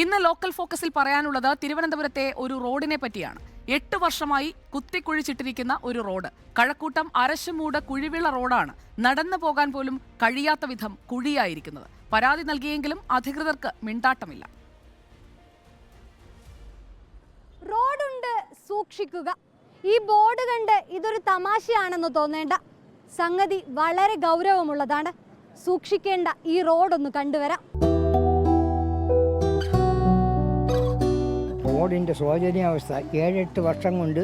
ഇന്ന് ലോക്കൽ ഫോക്കസിൽ പറയാനുള്ളത് തിരുവനന്തപുരത്തെ ഒരു റോഡിനെ പറ്റിയാണ്. എട്ട് വർഷമായി കുത്തിക്കുഴിച്ചിട്ടിരിക്കുന്ന ഒരു റോഡ്. കഴക്കൂട്ടം അരശുമൂട് കുഴിവിള റോഡാണ് നടന്നു പോകാൻ പോലും കഴിയാത്ത വിധം കുഴിയായിരിക്കുന്നത്. പരാതി നൽകിയെങ്കിലും അധികൃതർക്ക് മിണ്ടാട്ടമില്ല. റോഡുണ്ട് സൂക്ഷിക്കുക. ഈ ബോർഡ് കണ്ട് ഇതൊരു തമാശയാണെന്ന് തോന്നേണ്ട. സംഗതി വളരെ ഗൗരവമുള്ളതാണ്. സൂക്ഷിക്കേണ്ട ഈ റോഡൊന്ന് കണ്ടുവരാം. റോഡിന്റെ ശോചനീയാവസ്ഥ ഏഴെട്ട് വർഷം കൊണ്ട്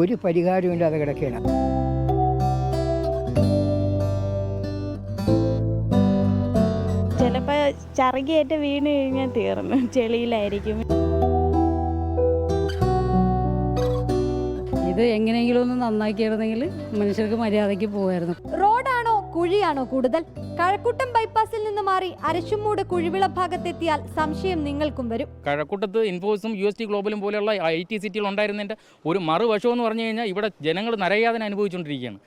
ഒരു പരിഹാരമില്ലാതെ കിടക്കുകയാണ്. ചിലപ്പോൾ ചറുകിയേറ്റ് വീണ് കഴിഞ്ഞാൽ തീർന്നു. ചെളിയിലായിരിക്കും. ഇത് എങ്ങനെയെങ്കിലും ഒന്ന് നന്നാക്കിയിരുന്നെങ്കിൽ മനുഷ്യർക്ക് മര്യാദയ്ക്ക് പോകുമായിരുന്നു കുഴിയാണോ കൂടുതൽ? കഴക്കൂട്ടം ബൈപ്പാസിൽ നിന്ന് മാറി അരശുമൂട് കുഴിവിള ഭാഗത്തെത്തിയാൽ സംശയം നിങ്ങൾക്കും വരും. കഴക്കൂട്ടത്ത് ഇൻഫോസും യു എസ് ടി ഗ്ലോബലും പോലെയുള്ള ഐ ടി സിറ്റികൾ ഉണ്ടായിരുന്നതിന്റെ ഒരു മറുവശം എന്ന് പറഞ്ഞു കഴിഞ്ഞാൽ ഇവിടെ ജനങ്ങൾ നരയാതന അനുഭവിച്ചുകൊണ്ടിരിക്കുകയാണ്.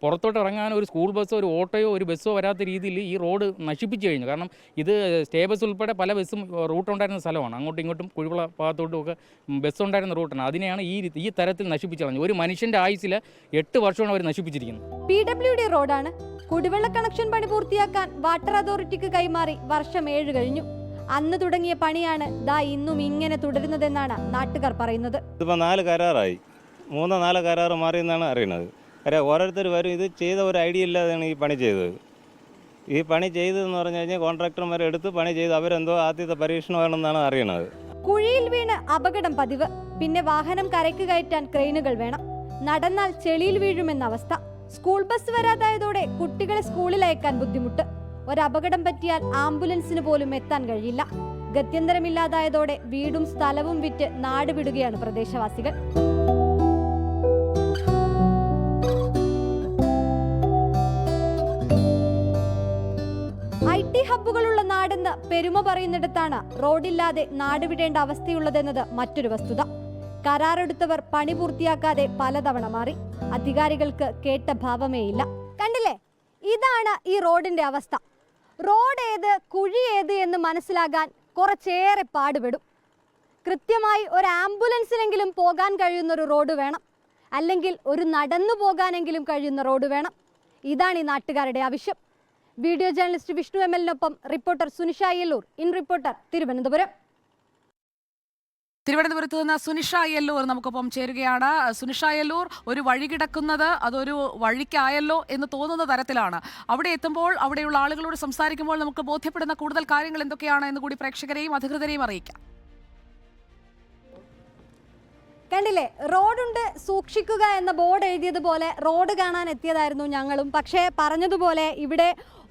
പുറത്തോട്ട് ഇറങ്ങാൻ ഒരു സ്കൂൾ ബസ്സോ ഒരു ഓട്ടോയോ ഒരു ബസ്സോ വരാത്ത രീതിയിൽ ഈ റോഡ് നശിപ്പിച്ചു കഴിഞ്ഞു. കാരണം ഇത് സ്റ്റേ ബസ് ഉൾപ്പെടെ പല ബസ്സും റൂട്ട് ഉണ്ടായിരുന്ന സ്ഥലമാണ്. അങ്ങോട്ടും ഇങ്ങോട്ടും കുഴിവിള ഭാഗത്തോട്ടും ഒക്കെ ബസ് ഉണ്ടായിരുന്ന റൂട്ടാണ്. അതിനെയാണ് ഈ ഈ തരത്തിൽ നശിപ്പിച്ചു കളഞ്ഞു ഒരു മനുഷ്യന്റെ ആയുസിൽ എട്ട് വർഷമാണ് അവർ നശിപ്പിച്ചിരിക്കുന്നത്. പി ഡബ്ല്യു ഡി റോഡാണ്. കുടിവെള്ള കണക്ഷൻ പണി പൂർത്തിയാക്കാൻ വാട്ടർ അതോറിറ്റിക്ക് കൈമാറി വർഷം ഏഴ് കഴിഞ്ഞു. അന്ന് തുടങ്ങിയ പണിയാണ് ദാ ഇന്നും ഇങ്ങനെ തുടരുന്നതെന്നാണ് നാട്ടുകാർ പറയുന്നത്. ഇതിപ്പോൾ നാല് കരാറായി. മൂന്നോ നാല് കരാറ് മാറി എന്നാണ് അറിയണത്. കാര്യം ഓരോരുത്തർ വരും. ഇത് ചെയ്ത ഒരു ഐഡിയ ഇല്ലാതെയാണ് ഈ പണി ചെയ്തത്. ഈ പണി ചെയ്തതെന്ന് പറഞ്ഞു കഴിഞ്ഞാൽ കോൺട്രാക്ടർമാർ എടുത്ത് പണി ചെയ്ത് അവരെന്തോ ആദ്യത്തെ പരീക്ഷണമാണെന്നാണ് അറിയണത്. കുഴിയിൽ വീണ് അപകടം പതിവ്. പിന്നെ വാഹനം കരയ്ക്ക് കയറ്റാൻ ക്രെയിനുകൾ വേണം. നടന്നാൽ ചെളിയിൽ വീഴുമെന്ന അവസ്ഥ. സ്കൂൾ ബസ് വരാതായതോടെ കുട്ടികളെ സ്കൂളിൽ അയക്കാൻ ബുദ്ധിമുട്ട്. ഒരപകടം പറ്റിയാൽ ആംബുലൻസിന് പോലും എത്താൻ കഴിയില്ല. ഗത്യന്തരമില്ലാതായതോടെ വീടും സ്ഥലവും വിറ്റ് നാടുവിടുകയാണ് പ്രദേശവാസികൾ. ഹബ്ബുകളുള്ള നാടെന്ന് പെരുമ പറയുന്നിടത്താണ് റോഡില്ലാതെ നാട് വിടേണ്ട അവസ്ഥയുള്ളതെന്നത് മറ്റൊരു വസ്തുത. കരാറെടുത്തവർ പണി പൂർത്തിയാക്കാതെ പലതവണ മാറി. അധികാരികൾക്ക് കേട്ട ഭാവമേയില്ല. കണ്ടില്ലേ? ഇതാണ് ഈ റോഡിന്റെ അവസ്ഥ. റോഡ് ഏത് കുഴി ഏത് എന്ന് മനസ്സിലാകാൻ കുറച്ചേറെ പാടുപെടും. കൃത്യമായി ഒരു ആംബുലൻസിനെങ്കിലും പോകാൻ കഴിയുന്ന ഒരു റോഡ് വേണം. അല്ലെങ്കിൽ ഒരു നടന്നു പോകാനെങ്കിലും കഴിയുന്ന റോഡ് വേണം. ഇതാണ് ഈ നാട്ടുകാരുടെ ആവശ്യം. Video journalist Vishnu M എല്ലിനൊപ്പം reporter Sunisha Ayyalloor. In reporter Thiruvananthapuram. തിരുവനന്തപുരത്ത് നിന്ന് സുനിഷ അയ്യല്ലൂർ നമുക്കൊപ്പം ചേരുകയാണ്. സുനിഷ അയ്യല്ലൂർ ഒരു വഴി കിടക്കുന്നത് അതൊരു വഴിക്കായല്ലോ എന്ന് തോന്നുന്ന തരത്തിലാണ്. അവിടെ എത്തുമ്പോൾ അവിടെയുള്ള ആളുകളോട് സംസാരിക്കുമ്പോൾ നമുക്ക് ബോധ്യപ്പെടുന്ന കൂടുതൽ കാര്യങ്ങൾ എന്തൊക്കെയാണ് എന്ന് കൂടി പ്രേക്ഷകരെയും അധികൃതരെയും അറിയിക്കാം. കണ്ടില്ലേ റോഡുണ്ട് സൂക്ഷിക്കുക എന്ന ബോർഡ് എഴുതിയതുപോലെ റോഡ് കാണാൻ എത്തിയതായിരുന്നു ഞങ്ങളും. പക്ഷേ പറഞ്ഞതുപോലെ ഇവിടെ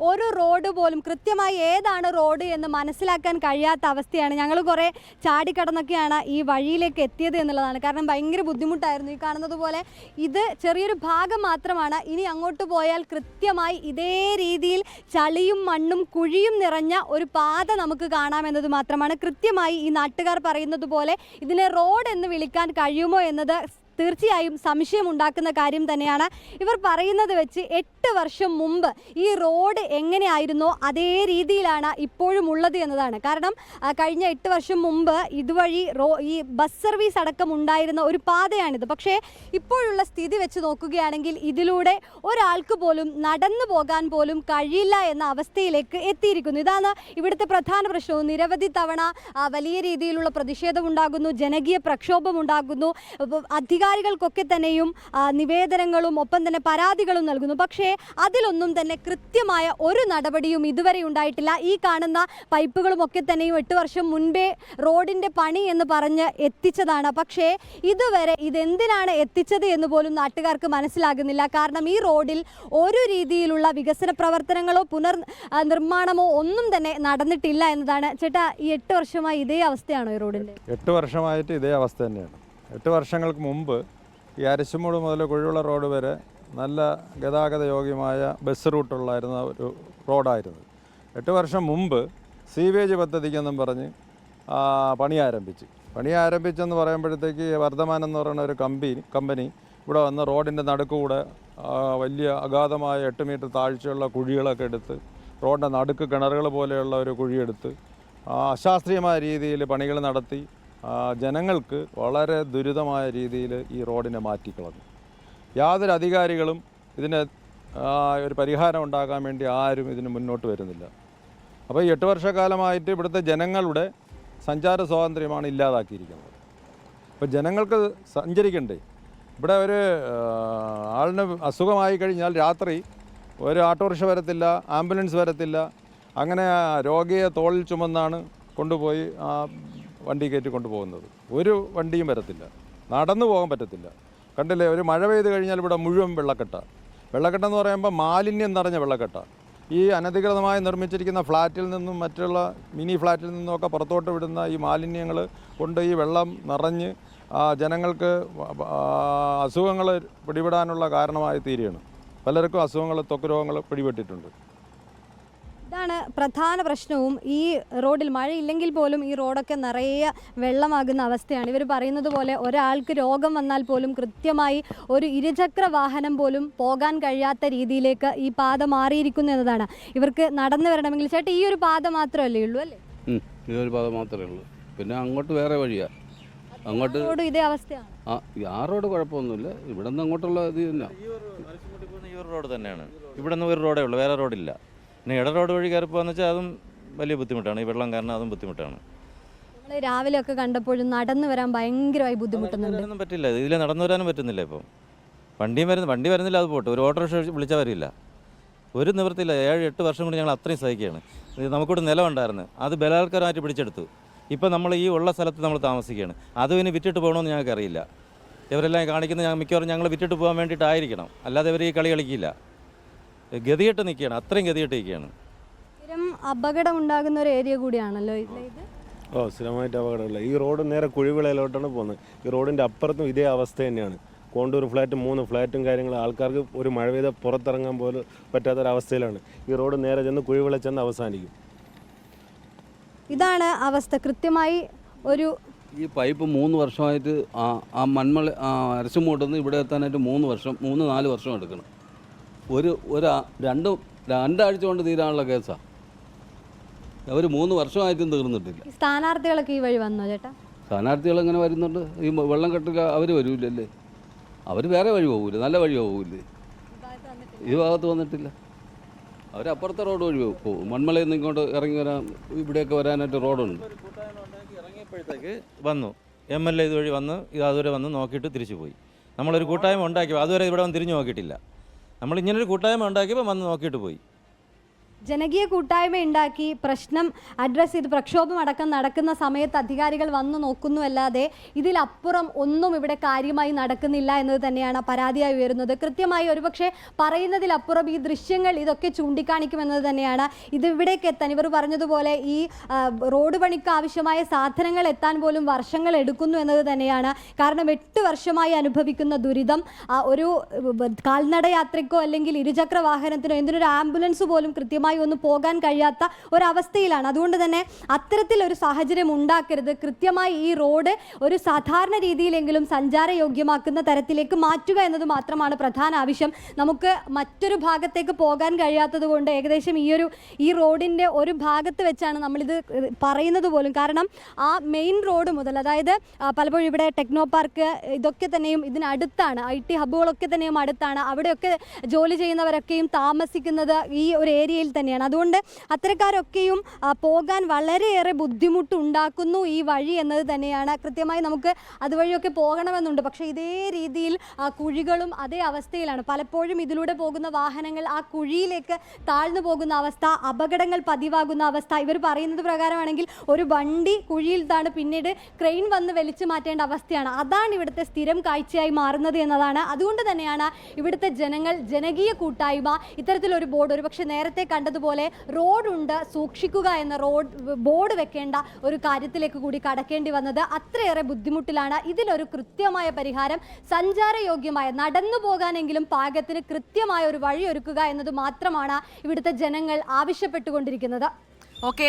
ഒരു റോഡ് പോലും കൃത്യമായി ഏതാണ് റോഡ് എന്ന് മനസ്സിലാക്കാൻ കഴിയാത്ത അവസ്ഥയാണ്. ഞങ്ങൾ കുറേ ചാടിക്കടന്നൊക്കെയാണ് ഈ വഴിയിലേക്ക് എത്തിയത് എന്നുള്ളതാണ്. കാരണം ഭയങ്കര ബുദ്ധിമുട്ടായിരുന്നു. ഈ കാണുന്നത് പോലെ ഇത് ചെറിയൊരു ഭാഗം മാത്രമാണ്. ഇനി അങ്ങോട്ട് പോയാൽ കൃത്യമായി ഇതേ രീതിയിൽ ചളിയും മണ്ണും കുഴിയും നിറഞ്ഞ ഒരു പാത നമുക്ക് കാണാമെന്നത് മാത്രമാണ്. കൃത്യമായി ഈ നാട്ടുകാർ പറയുന്നത് പോലെ ഇതിനെ റോഡ് എന്ന് വിളിക്കാൻ കഴിയുമോ എന്നത് തീർച്ചയായും സംശയമുണ്ടാക്കുന്ന കാര്യം തന്നെയാണ്. ഇവർ പറയുന്നത് വെച്ച് എട്ട് വർഷം മുമ്പ് ഈ റോഡ് എങ്ങനെയായിരുന്നോ അതേ രീതിയിലാണ് ഇപ്പോഴും ഉള്ളത് എന്നതാണ്. കാരണം കഴിഞ്ഞ എട്ട് വർഷം മുമ്പ് ഇതുവഴി റോ ഈ ബസ് സർവീസ് അടക്കം ഉണ്ടായിരുന്ന ഒരു പാതയാണിത്. പക്ഷേ ഇപ്പോഴുള്ള സ്ഥിതി വെച്ച് നോക്കുകയാണെങ്കിൽ ഇതിലൂടെ ഒരാൾക്ക് പോലും നടന്നു പോകാൻ പോലും കഴിയില്ല എന്ന അവസ്ഥയിലേക്ക് എത്തിയിരിക്കുന്നു. ഇതാണ് ഇവിടുത്തെ പ്രധാന പ്രശ്നവും. നിരവധി തവണ വലിയ രീതിയിലുള്ള പ്രതിഷേധം ഉണ്ടാകുന്നു ജനകീയ പ്രക്ഷോഭമുണ്ടാകുന്നു. അപ്പോൾ അധികാരികൾക്കൊക്കെ തന്നെയും നിവേദനങ്ങളും ഒപ്പം തന്നെ പരാതികളും നൽകുന്നു. പക്ഷേ അതിലൊന്നും തന്നെ കൃത്യമായ ഒരു നടപടിയും ഇതുവരെ ഉണ്ടായിട്ടില്ല. ഈ കാണുന്ന പൈപ്പുകളും ഒക്കെ തന്നെയും എട്ട് വർഷം മുൻപേ റോഡിന്റെ പണി എന്ന് പറഞ്ഞ് എത്തിച്ചതാണ്. പക്ഷേ ഇതുവരെ ഇതെന്തിനാണ് എത്തിച്ചത് എന്ന് പോലും നാട്ടുകാർക്ക് മനസ്സിലാകുന്നില്ല. കാരണം ഈ റോഡിൽ ഒരു രീതിയിലുള്ള വികസന പ്രവർത്തനങ്ങളോ പുനർ നിർമ്മാണമോ ഒന്നും തന്നെ നടന്നിട്ടില്ല എന്നതാണ്. ചേട്ടാ ഈ എട്ട് വർഷമായി ഇതേ അവസ്ഥയാണോ ഈ റോഡിന്റെ എട്ട് വർഷമായിട്ട് ഇതേ അവസ്ഥ തന്നെയാണ്. എട്ട് വർഷങ്ങൾക്ക് മുമ്പ് ഈ അരശുമൂട് മുതൽ കുഴിവുള്ള റോഡ് വരെ നല്ല ഗതാഗത യോഗ്യമായ ബസ് റൂട്ടുള്ളായിരുന്ന ഒരു റോഡായിരുന്നു. എട്ട് വർഷം മുമ്പ് സീവേജ് പദ്ധതിക്കെന്നും പറഞ്ഞ് പണി ആരംഭിച്ചു. പണി ആരംഭിച്ചെന്ന് പറയുമ്പോഴത്തേക്ക് വർദ്ധമാൻ എന്ന് പറയുന്ന ഒരു കമ്പനി കമ്പനി ഇവിടെ വന്ന് റോഡിന്റെ നടുക്കൂടെ വലിയ അഗാധമായ എട്ട് മീറ്റർ താഴ്ചയുള്ള കുഴികളൊക്കെ എടുത്ത് റോഡിന്റെ നടുക്ക് കിണറുകൾ പോലെയുള്ള ഒരു കുഴിയെടുത്ത് അശാസ്ത്രീയമായ രീതിയിൽ പണികൾ നടത്തി ജനങ്ങൾക്ക് വളരെ ദുരിതമായ രീതിയിൽ ഈ റോഡിനെ മാറ്റിക്കളഞ്ഞു. യാതൊരു അധികാരികളും ഇതിന് ഒരു പരിഹാരം ഉണ്ടാക്കാൻ വേണ്ടി ആരും ഇതിന് മുന്നോട്ട് വരുന്നില്ല. അപ്പോൾ ഈ എട്ട് വർഷക്കാലമായിട്ട് ഇവിടുത്തെ ജനങ്ങളുടെ സഞ്ചാര സ്വാതന്ത്ര്യമാണ് ഇല്ലാതാക്കിയിരിക്കുന്നത്. അപ്പോൾ ജനങ്ങൾക്ക് സഞ്ചരിക്കണ്ടേ? ഇവിടെ ഒരു ആളിന് അസുഖമായി കഴിഞ്ഞാൽ രാത്രി ഒരു ഓട്ടോറിക്ഷ വരത്തില്ല ആംബുലൻസ് വരത്തില്ല അങ്ങനെ രോഗിയെ തോളിൽ ചുമന്നാണ് കൊണ്ടുപോയി വണ്ടി കയറ്റി കൊണ്ടുപോകുന്നത്. ഒരു വണ്ടിയും വരത്തില്ല. നടന്നു പോകാൻ പറ്റത്തില്ല. കണ്ടില്ലേ? ഒരു മഴ പെയ്ത് കഴിഞ്ഞാൽ ഇവിടെ മുഴുവൻ വെള്ളക്കെട്ട. വെള്ളക്കെട്ട എന്ന് പറയുമ്പോൾ മാലിന്യം നിറഞ്ഞ വെള്ളക്കെട്ട. ഈ അനധികൃതമായി നിർമ്മിച്ചിരിക്കുന്ന ഫ്ലാറ്റിൽ നിന്നും മറ്റുള്ള മിനി ഫ്ലാറ്റിൽ നിന്നുമൊക്കെ പുറത്തോട്ട് വിടുന്ന ഈ മാലിന്യങ്ങൾ കൊണ്ട് ഈ വെള്ളം നിറഞ്ഞ് ജനങ്ങൾക്ക് അസുഖങ്ങൾ പിടിപെടാനുള്ള കാരണമായി തീരുകയാണ്. പലർക്കും അസുഖങ്ങൾ ത്വക്ക് രോഗങ്ങൾ പിടിപെട്ടിട്ടുണ്ട്. ഇതാണ് പ്രധാന പ്രശ്നവും. ഈ റോഡിൽ മഴയില്ലെങ്കിൽ പോലും ഈ റോഡൊക്കെ നിറയെ വെള്ളമാകുന്ന അവസ്ഥയാണ്. ഇവർ പറയുന്നത് പോലെ ഒരാൾക്ക് രോഗം വന്നാൽ പോലും കൃത്യമായി ഒരു ഇരുചക്ര വാഹനം പോലും പോകാൻ കഴിയാത്ത രീതിയിലേക്ക് ഈ പാത മാറിയിരിക്കുന്നു എന്നതാണ്. ഇവർക്ക് നടന്നു വരണമെങ്കിൽ ചേട്ടാ ഈ ഒരു പാത മാത്രമല്ലേ ഉള്ളൂ അല്ലേ? ഈ ഒരു പാത മാത്രമേ ഉള്ളൂ. പിന്നെ അങ്ങോട്ട് വേറെ വഴിയാ. അങ്ങോട്ട് റോഡ് ഇതേ അവസ്ഥയാണ്. ആ ആ റോഡ് കുഴപ്പമൊന്നുമില്ല. ഇവിടെ നിന്ന് അങ്ങോട്ടുള്ള ഇത് തന്നെ. ഈ ഒരു റോഡ് തന്നെയാണ്. ഇവിടെ നിന്ന് ഒരു റോഡേ ഉള്ളൂ വേറെ റോഡില്ല. പിന്നെ ഇട റോഡ് വഴി കയറി പോകാന്ന് വെച്ചാൽ അതും വലിയ ബുദ്ധിമുട്ടാണ്. ഈ വെള്ളം കാരണം അതും ബുദ്ധിമുട്ടാണ്. രാവിലെ ഒക്കെ കണ്ടപ്പോഴും നടന്നു വരാൻ ഭയങ്കരമായി ബുദ്ധിമുട്ടുന്നുണ്ട്. പറ്റില്ല. ഇതിൽ നടന്നു വരാനും പറ്റുന്നില്ല ഇപ്പം. വണ്ടിയും വരുന്ന വണ്ടി വരുന്നില്ല അത് പോട്ടെ. ഒരു ഓട്ടോറിക്ഷ വിളിച്ചാൽ വരില്ല. ഒരു നിവൃത്തിയില്ല. ഏഴ് എട്ട് വർഷം കൊണ്ട് ഞങ്ങൾ അത്രയും സഹിക്കുകയാണ്. ഇത് നമുക്കിവിടെ നിലമുണ്ടായിരുന്നു അത് ബലാത്കാരമായിട്ട് പിടിച്ചെടുത്തു. ഇപ്പം നമ്മൾ ഈ ഉള്ള സ്ഥലത്ത് നമ്മൾ താമസിക്കുകയാണ്. അതും ഇനി വിറ്റിട്ട് പോകണമെന്ന് ഞങ്ങൾക്കറിയില്ല. ഇവരെല്ലാം കാണിക്കുന്നത് ഞങ്ങൾ മിക്കവാറും ഞങ്ങൾ വിറ്റിട്ട് പോകാൻ വേണ്ടിയിട്ടായിരിക്കണം. അല്ലാതെ ഇവർ ഈ കളി കളിക്കില്ല. ഗതികെട്ട് നിൽക്കുകയാണ് അത്രയും ഗതികെട്ട് നിൽക്കുകയാണ്. സ്ഥിരം അപകടം ഉണ്ടാകുന്ന ഒരു ഏരിയ കൂടിയാണല്ലോ ഇത്? ഓ സ്ഥിരമായിട്ട് അപകടമില്ല ഈ റോഡ് നേരെ കുഴിവിളയിലോട്ടാണ് പോകുന്നത്. ഈ റോഡിന്റെ അപ്പുറത്തും ഇതേ അവസ്ഥ തന്നെയാണ്. കോണ്ടൂർ ഫ്ലാറ്റും മൂന്ന് ഫ്ലാറ്റും കാര്യങ്ങളും ആൾക്കാർക്ക് ഒരു മഴ പെയ്ത പുറത്തിറങ്ങാൻ പോലും പറ്റാത്തൊരവസ്ഥയിലാണ്. ഈ റോഡ് നേരെ ചെന്ന് കുഴിവിള ചെന്ന് അവസാനിക്കും. ഇതാണ് അവസ്ഥ. കൃത്യമായി ഒരു ഈ പൈപ്പ് മൂന്ന് വർഷമായിട്ട് ആ ആ മൺമള അരച്ചുമൂട്ടുന്ന ഇവിടെ എത്താനായിട്ട് മൂന്ന് വർഷം മൂന്ന് നാല് വർഷം എടുക്കണം. ഒരു ഒരു രണ്ട് രണ്ടാഴ്ച കൊണ്ട് തീരാനുള്ള കേസാണ് അവർ മൂന്ന് വർഷമായിട്ടും തീർന്നിട്ടില്ല. സ്ഥാനാർത്ഥികളൊക്കെ ഈ വഴി വന്നോ ചേട്ടാ? സ്ഥാനാർത്ഥികൾ എങ്ങനെ വരുന്നുണ്ട്? ഈ വെള്ളം കെട്ടില്ല അവർ വരൂലല്ലേ? അവർ വേറെ വഴി പോകൂല? നല്ല വഴി പോകൂലേ? ഈ ഭാഗത്ത് വന്നിട്ടില്ല. അവർ അപ്പുറത്തെ റോഡ് വഴി പോകും. മൺമലയിൽ നിന്ന് ഇങ്ങോട്ട് ഇറങ്ങി വരാൻ ഇവിടെയൊക്കെ വരാനായിട്ട് റോഡുണ്ട്. ഇറങ്ങിയപ്പോഴത്തേക്ക് വന്നു. എം എൽ എ ഇതുവഴി വന്ന് ഇത് അതുവരെ വന്ന് നോക്കിയിട്ട് തിരിച്ചു പോയി നമ്മളൊരു കൂട്ടായ്മ ഉണ്ടാക്കി അതുവരെ ഇവിടെ വന്ന് തിരിഞ്ഞു നോക്കിയിട്ടില്ല. നമ്മൾ ഇങ്ങനൊരു കൂട്ടായ്മ ഉണ്ടാക്കിയപ്പോൾ വന്ന് നോക്കിയിട്ട് പോയി. ജനകീയ കൂട്ടായ്മ ഉണ്ടാക്കി പ്രശ്നം അഡ്രസ്സ് ചെയ്ത് പ്രക്ഷോഭം അടക്കം നടക്കുന്ന സമയത്ത് അധികാരികൾ വന്നു നോക്കുന്നു അല്ലാതെ ഇതിലപ്പുറം ഒന്നും ഇവിടെ കാര്യമായി നടക്കുന്നില്ല എന്നത് തന്നെയാണ് പരാതിയായി ഉയരുന്നത്. കൃത്യമായി ഒരുപക്ഷെ പറയുന്നതിലപ്പുറം ഈ ദൃശ്യങ്ങൾ ഇതൊക്കെ ചൂണ്ടിക്കാണിക്കുമെന്നത് തന്നെയാണ്. ഇത് ഇവിടേക്ക് എത്താൻ ഇവർ പറഞ്ഞതുപോലെ ഈ റോഡ് പണിക്ക് ആവശ്യമായ സാധനങ്ങൾ എത്താൻ പോലും വർഷങ്ങൾ എടുക്കുന്നു എന്നത് തന്നെയാണ്. കാരണം എട്ട് വർഷമായി അനുഭവിക്കുന്ന ദുരിതം ഒരു കാൽനടയാത്രയ്ക്കോ കാൽനട യാത്രയ്ക്കോ അല്ലെങ്കിൽ ഇരുചക്ര വാഹനത്തിനോ എന്തിനൊരു ആംബുലൻസ് പോലും കൃത്യമായി ഒന്നും പോകാൻ കഴിയാത്ത ഒരവസ്ഥയിലാണ്. അതുകൊണ്ട് തന്നെ അത്തരത്തിലൊരു സാഹചര്യം ഉണ്ടാക്കരുത്. കൃത്യമായി ഈ റോഡ് ഒരു സാധാരണ രീതിയിലെങ്കിലും സഞ്ചാരയോഗ്യമാക്കുന്ന തരത്തിലേക്ക് മാറ്റുക എന്നത് മാത്രമാണ് പ്രധാന ആവശ്യം. നമുക്ക് മറ്റൊരു ഭാഗത്തേക്ക് പോകാൻ കഴിയാത്തത് കൊണ്ട് ഏകദേശം ഈ ഒരു ഈ റോഡിന്റെ ഒരു ഭാഗത്ത് വെച്ചാണ് നമ്മളിത് പറയുന്നത് പോലും. കാരണം ആ മെയിൻ റോഡ് മുതൽ അതായത് പലപ്പോഴും ഇവിടെ ടെക്നോ പാർക്ക് ഇതൊക്കെ തന്നെയും ഇതിനടുത്താണ്. ഐ ടി ഹബ്ബുകളൊക്കെ തന്നെയും അടുത്താണ്. അവിടെയൊക്കെ ജോലി ചെയ്യുന്നവരൊക്കെയും താമസിക്കുന്നത് ഈ ഒരു ഏരിയയിൽ തന്നെയാണ്. അതുകൊണ്ട് അത്തരക്കാരൊക്കെയും പോകാൻ വളരെയേറെ ബുദ്ധിമുട്ടുണ്ടാക്കുന്നു ഈ വഴി എന്നത് തന്നെയാണ്. കൃത്യമായി നമുക്ക് അതുവഴിയൊക്കെ പോകണമെന്നുണ്ട്. പക്ഷേ ഇതേ രീതിയിൽ കുഴികളും അതേ അവസ്ഥയിലാണ്. പലപ്പോഴും ഇതിലൂടെ പോകുന്ന വാഹനങ്ങൾ ആ കുഴിയിലേക്ക് താഴ്ന്നു പോകുന്ന അവസ്ഥ അപകടങ്ങൾ പതിവാകുന്ന അവസ്ഥ. ഇവർ പറയുന്നത് പ്രകാരമാണെങ്കിൽ ഒരു വണ്ടി കുഴിയിൽ താണ് പിന്നീട് ക്രെയിൻ വന്ന് വലിച്ചു മാറ്റേണ്ട അവസ്ഥയാണ്. അതാണ് ഇവിടുത്തെ സ്ഥിരം കാഴ്ചയായി മാറുന്നത് എന്നതാണ്. അതുകൊണ്ട് തന്നെയാണ് ഇവിടുത്തെ ജനങ്ങൾ ജനകീയ കൂട്ടായ്മ ഇത്തരത്തിലൊരു ബോർഡ് ഒരുപക്ഷെ നേരത്തെ കണ്ടതുപോലെ റോഡുണ്ട് സൂക്ഷിക്കുക എന്ന റോഡ് ബോർഡ് വെക്കേണ്ട ഒരു കാര്യത്തിലേക്ക് കൂടി കടക്കേണ്ടി വന്നത് അത്രയേറെ ബുദ്ധിമുട്ടിലാണ്. ഇതിലൊരു കൃത്യമായ പരിഹാരം സഞ്ചാരയോഗ്യമായ നടന്നു പോകാനെങ്കിലും പാകത്തിന് കൃത്യമായ ഒരു വഴി ഒരുക്കുക എന്നത് മാത്രമാണ് ഇവിടുത്തെ ജനങ്ങൾ ആവശ്യപ്പെട്ടുകൊണ്ടിരിക്കുന്നത്. ഓക്കെ.